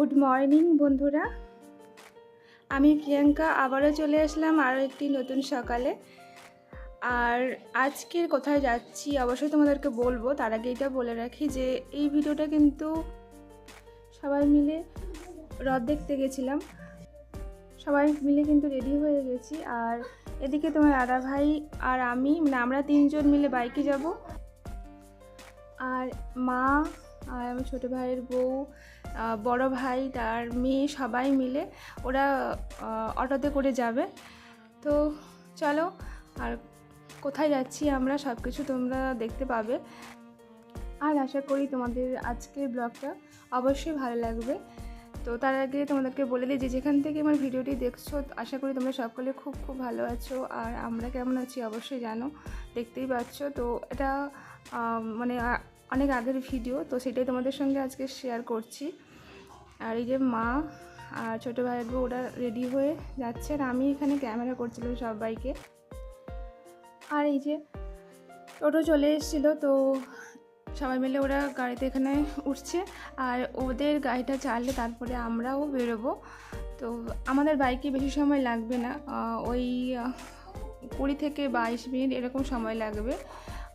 Good morning বন্ধুরা। আমি প্রিয়াঙ্কা, আবারও চলে আসলাম আরও একটি নতুন সকালে। আর আজকের কোথায় যাচ্ছি, অবশ্যই তোমাদেরকে বলব। তার আগে এটা বলে রাখি যে, এই ভিডিওটা কিন্তু সবাই মিলে হ্রদ দেখতে গেছিলাম। সবাই মিলে কিন্তু রেডি হয়ে গেছি। আর এদিকে তোমার দাদা ভাই আর আমি মানে আমরা তিনজন মিলে বাইকে যাব। আর মা আর আমার ছোটো ভাইয়ের বউ বড় ভাই তার মেয়ে সবাই মিলে ওরা অটোতে করে যাবে। তো চলো, আর কোথায় যাচ্ছি আমরা সব কিছু তোমরা দেখতে পাবে। আর আশা করি তোমাদের আজকের ব্লগটা অবশ্যই ভালো লাগবে। তো তার আগে তোমাদেরকে বলে দিই যে যেখান থেকে আমার ভিডিওটি দেখছ, আশা করি তোমরা সকলে খুব খুব ভালো আছো। আর আমরা কেমন আছি অবশ্যই জানো, দেখতেই পাচ্ছ। তো এটা মানে অনেক আগের ভিডিও, তো সেটাই তোমাদের সঙ্গে আজকে শেয়ার করছি। আর এই যে মা আর ছোটো বউ ওরা রেডি হয়ে যাচ্ছে আর আমি এখানে ক্যামেরা করছিলাম সবাইকে। আর এই যে টোটো চলে এসেছিল, তো সবাই মিলে ওরা গাড়িতে এখানে উঠছে। আর ওদের গাড়িটা চাললে তারপরে আমরাও বেরোবো। তো আমাদের বাইকে বেশি সময় লাগবে না ওই কুড়ি থেকে বাইশ মিনিট এরকম সময় লাগবে।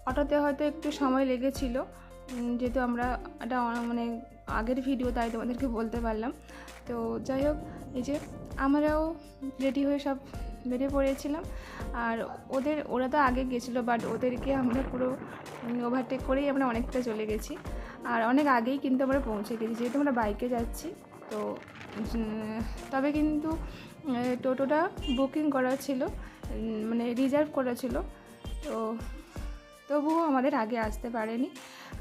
অটোতে হয়তো একটু সময় লেগেছিল যেহেতু আমরা এটা মানে আগের ভিডিও তাই তোমাদেরকে বলতে পারলাম। তো যাই হোক, এই যে আমরাও রেডি হয়ে সব বেরিয়ে পড়েছিলাম। আর ওদের, ওরা তো আগে গেছিল বাট ওদেরকে আমরা পুরো ওভারটেক করেই আমরা অনেকটা চলে গেছি। আর অনেক আগেই কিন্তু আমরা পৌঁছে গেছি, যেহেতু আমরা বাইকে যাচ্ছি। তো তবে কিন্তু টোটোটা বুকিং করা ছিল মানে রিজার্ভ করা ছিল। তো তবুও আমাদের আগে আসতে পারেনি।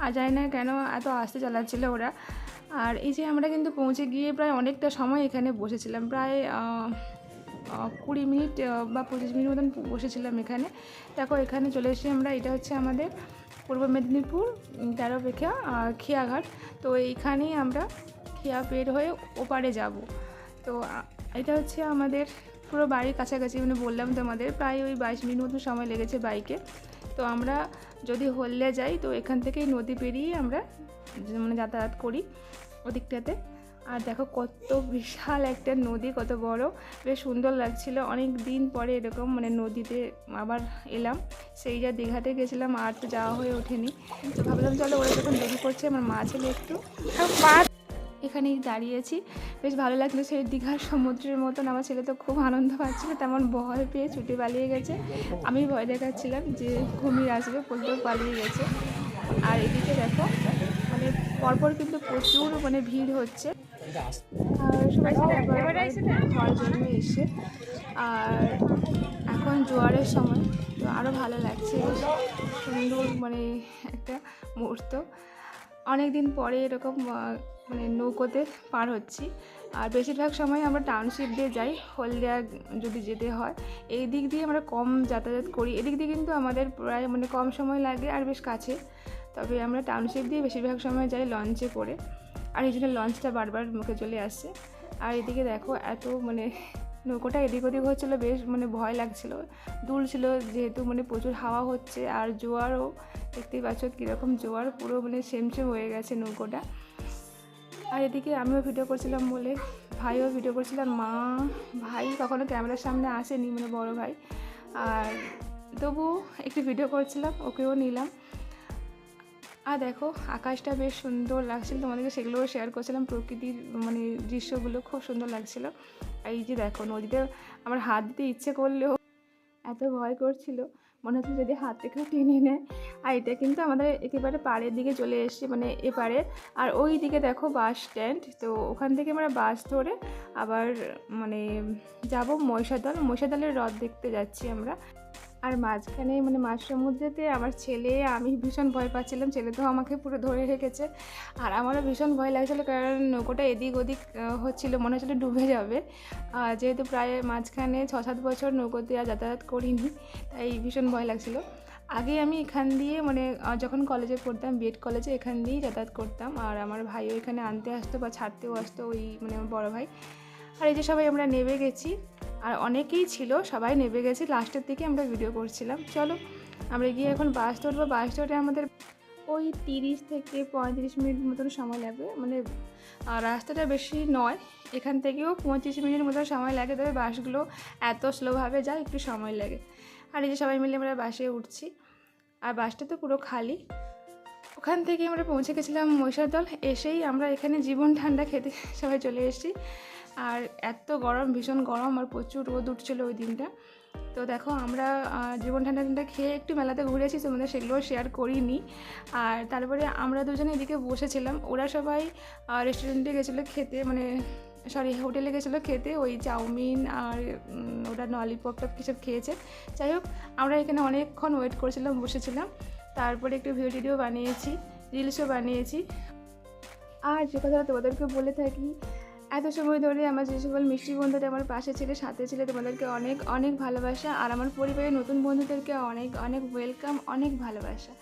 আর জানি না কেন এত আসতে চালাচ্ছিল ওরা। আর এই যে আমরা কিন্তু পৌঁছে গিয়ে প্রায় অনেকটা সময় এখানে বসেছিলাম প্রায় কুড়ি মিনিট বা পঁচিশ মিনিট মতন বসেছিলাম এখানে। দেখো এখানে চলে এসেছি আমরা এটা হচ্ছে আমাদের পূর্ব মেদিনীপুর উম, তেরো পেখা আহ, খেয়াঘাট। তো এইখানেই আমরা খেয়া বের হয়ে ওপারে যাব। তো এটা হচ্ছে আমাদের পুরো বাড়ির কাছাকাছি মানে বললাম তোমাদের, প্রায় ওই বাইশ মিনিট মতো সময় লেগেছে বাইকে। তো আমরা যদি হলদিয়া যাই, তো এখান থেকেই নদী পেরিয়ে আমরা মানে যাতায়াত করি ওদিকটাতে। আর দেখো কত বিশাল একটা নদী, কত বড়। বেশ সুন্দর লাগছিল। অনেক দিন পরে এরকম মানে নদীতে আবার এলাম। সেই যা দীঘাতে গেছিলাম, আর তো যাওয়া হয়ে ওঠেনি। তো ভাবলাম, চলো ওরা যখন দেরি করছে, আমার মা ছেলে একটু। এখানেই দাঁড়িয়েছি। বেশ ভালো লাগল সেই দীঘার সমুদ্রের মতন। আমার ছেলে তো খুব আনন্দ পাচ্ছিল তেমন ভয় পেয়ে ছুটি পালিয়ে গেছে। আমি ভয় দেখাচ্ছিলাম যে ঘুমিয়ে আসবে বলতেও পালিয়ে গেছে। আর এদিকে দেখো মানে পরপর কিন্তু প্রচুর মানে ভিড় হচ্ছে। আর সবাই এসে আর এখন জোয়ারের সময় তো আরও ভালো লাগছে। সুন্দর মানে একটা মুহূর্ত। অনেক দিন পরে এরকম মানে নৌকোতে পার হচ্ছি। আর বেশিরভাগ সময় আমরা টাউনশিপ দিয়ে যাই, হলদিয়া যদি যেতে হয়। এই দিক দিয়ে আমরা কম যাতায়াত করি। এদিক দিয়ে কিন্তু আমাদের প্রায় মানে কম সময় লাগে আর বেশ কাছে। তবে আমরা টাউনশিপ দিয়ে বেশিরভাগ সময় যাই লঞ্চে করে। আর এই জন্য লঞ্চটা বারবার মুখে চলে আসছে। আর এদিকে দেখো এত মানে নৌকোটা এদিক ওদিক হচ্ছিল, বেশ মানে ভয় লাগছিল। ছিল, যেহেতু মানে প্রচুর হাওয়া হচ্ছে আর জোয়ারও। দেখতেই পাচ্ছ কীরকম জোয়ার, পুরো মানে সেমসেম হয়ে গেছে নৌকোটা। আর এদিকে আমিও ভিডিও করছিলাম বলে ভাইও ভিডিও করছিলাম মা, ভাই কখনো ক্যামেরার সামনে আসেনি মানে বড় ভাই। আর তবু একটু ভিডিও করছিলাম, ওকেও নিলাম। আর দেখো, আকাশটা বেশ সুন্দর লাগছিল। তোমাদেরকে সেগুলোও শেয়ার করছিলাম। প্রকৃতির মানে দৃশ্যগুলো খুব সুন্দর লাগছিল। আর এই যে দেখো, নদীতে আমার হাত দিতে ইচ্ছে করলেও এত ভয় করছিল। মনে হচ্ছে যদি হাত থেকে টেনে নেয়। আর এটা কিন্তু আমাদের একেবারে পাড়ের দিকে চলে এসছে মানে এপারে। আর ওই দিকে দেখো বাস স্ট্যান্ড তো ওখান থেকে আমরা বাস ধরে আবার মানে যাব মহিষাদল। মহিষাদলের হ্রদ দেখতে যাচ্ছি আমরা। আর মাঝখানে মানে মাঝ সমুদ্রেতে আমার ছেলে, আমি ভীষণ ভয় পাচ্ছিলাম। ছেলে তো আমাকে পুরো ধরে রেখেছে। আর আমারও ভীষণ ভয় লাগছিল কারণ নৌকোটা এদিক ওদিক হচ্ছিল, মনে হচ্ছিল ডুবে যাবে। যেহেতু প্রায় মাঝখানে ছ সাত বছর নৌকোতে আর যাতায়াত করিনি, তাই ভীষণ ভয় লাগছিল। আগে আমি এখান দিয়ে মানে যখন কলেজে পড়তাম বিএড কলেজে এখান দিয়েই যাতায়াত করতাম। আর আমার ভাইও এখানে আনতে আসতো বা ছাড়তেও আসতো ওই মানে আমার বড় ভাই। আর এই যে সবাই আমরা নেমে গেছি আর অনেকেই ছিল, সবাই নেমে গেছি। লাস্টের দিকে আমরা ভিডিও করছিলাম। চলো, আমরা গিয়ে এখন বাস ধরবো। বাস ধরে আমাদের ওই তিরিশ থেকে পঁয়ত্রিশ মিনিট মতন সময় লাগবে। মানে রাস্তাটা বেশি নয়। এখান থেকেও পঁচিশ মিনিটের মতো সময় লাগে। তবে বাসগুলো এত স্লোভাবে যায়, একটু সময় লাগে। আর এই যে সবাই মিলে আমরা বাসে উঠছি। আর বাসটা তো পুরো খালি। ওখান থেকে আমরা পৌঁছে গেছিলাম মহিষাদল এসেই আমরা এখানে জীবন ঠান্ডা খেতে সবাই চলে এসেছি। আর এত গরম, ভীষণ গরম আর প্রচুর রোদ উঠছিল ওই দিনটা। তো দেখো আমরা জীবন ঠান্ডা ঠান্ডা খেয়ে একটু মেলাতে ঘুরেছি, তোমাদের সেগুলো শেয়ার করিনি। আর তারপরে আমরা দুজনে এদিকে বসেছিলাম। ওরা সবাই রেস্টুরেন্টে গেছিল খেতে মানে সরি হোটেলে গেছিল খেতে। ওই চাউমিন আর ওটা ললিপপ টপ কিসব খেয়েছে। যাই হোক, আমরা এখানে অনেকক্ষণ ওয়েট করেছিলাম, বসেছিলাম। তারপরে একটু ভিডিও টিডিও বানিয়েছি রিলসও বানিয়েছি। আর যে কথাটা তোমাদেরকে বলে থাকি এত সময় ধরে আমার যে সকল মিষ্টি বন্ধুরা আমার পাশে ছিল, সাথে ছিল, তোমাদেরকে অনেক অনেক ভালোবাসা। আর আমার পরিবারের নতুন বন্ধুদেরকে অনেক অনেক ওয়েলকাম অনেক ভালোবাসা।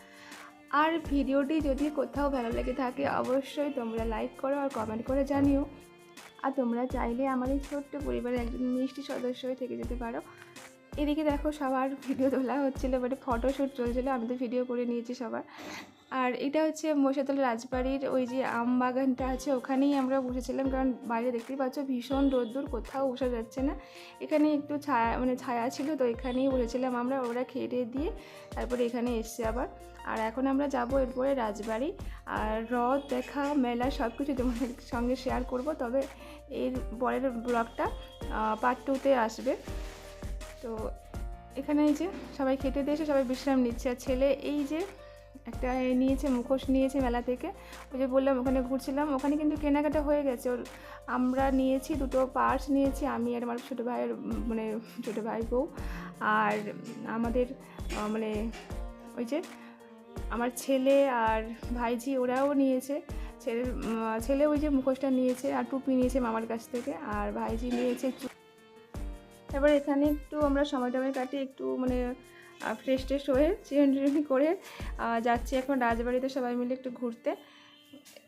আর ভিডিওটি যদি কোথাও ভালো লেগে থাকে, অবশ্যই তোমরা লাইক করো আর কমেন্ট করে জানিও। আর তোমরা চাইলে আমার এই ছোট্ট পরিবারের একজন মিষ্টি সদস্য থেকে যেতে পারো। এদিকে দেখো সবার ভিডিও তোলা হচ্ছিল মানে ফটোশ্যুট চলছিলো। আমি তো ভিডিও করে নিয়েছি সবার। আর এটা হচ্ছে মশাতলা রাজবাড়ির ওই যে আম বাগানটা আছে, ওখানেই আমরা বসেছিলাম। কারণ বাইরে দেখতেই পাচ্ছ, ভীষণ রোদ্দুর, কোথাও বসা যাচ্ছে না। এখানে একটু ছায়া মানে ছায়া ছিল, তো এখানেই বসেছিলাম আমরা ওরা খেয়ে দিয়ে তারপরে এখানে এসছে আবার। আর এখন আমরা যাব এরপরে রাজবাড়ি। আর রথ দেখা, মেলা সব কিছু তোমাদের সঙ্গে শেয়ার করব। তবে এর পরের ব্লগটা পার্ট টুতে আসবে। তো এখানে এই যে সবাই খেতে দিয়েছে, সবাই বিশ্রাম নিচ্ছে। আর ছেলে, এই যে একটা নিয়েছে, মুখোশ নিয়েছে মেলা থেকে। ওই যে বললাম, ওখানে ঘুরছিলাম। ওখানে কিন্তু কেনাকাটা হয়ে গেছে। ওর, আমরা নিয়েছি দুটো পার্স নিয়েছি, আমি আর আমার ছোটো ভাইয়ের মানে ছোটো ভাই বউ। আর আমাদের মানে ওই যে আমার ছেলে আর ভাইজি ওরাও নিয়েছে। ছেলের ছেলে ওই যে মুখোশটা নিয়েছে আর টুপি নিয়েছে মামার কাছ থেকে। আর ভাইজি নিয়েছে তারপর এখানে একটু আমরা সময় টময় কাটিয়ে একটু মানে ফ্রেশ ট্রেশ হয়ে চিকেন করে যাচ্ছি এখন রাজবাড়িতে সবাই মিলে একটু ঘুরতে।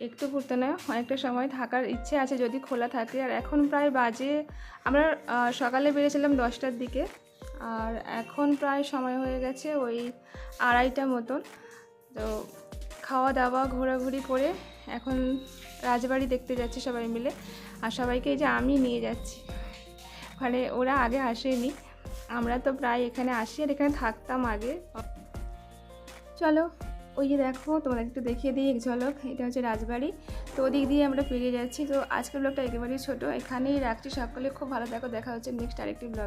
একটু ঘুরতে নয়, অনেকটা সময় থাকার ইচ্ছে আছে যদি খোলা থাকে। আর এখন প্রায় বাজে, আমরা সকালে বেরিয়েছিলাম দশটার দিকে। আর এখন প্রায় সময় হয়ে গেছে ওই আড়াইটা মতন। তো খাওয়া দাওয়া ঘোরাঘুরি করে এখন রাজবাড়ি দেখতে যাচ্ছি সবাই মিলে। আর সবাইকে এই যে আমি নিয়ে যাচ্ছি। ওখানে ওরা আগে আসেনি আমরা তো প্রায় এখানে আসি আর এখানে থাকতাম আগে। চলো, ওই যে দেখো তোমাদের একটু দেখিয়ে দিই এক ঝলক, এটা হচ্ছে রাজবাড়ি। তো ওদিক দিয়ে আমরা ফিরে যাচ্ছি। তো আজকের ব্লগটা একেবারেই ছোটো, এখানেই রাখছি। সকলে খুব ভালো দেখো দেখা হচ্ছে নেক্সট আরেকটি ব্লগ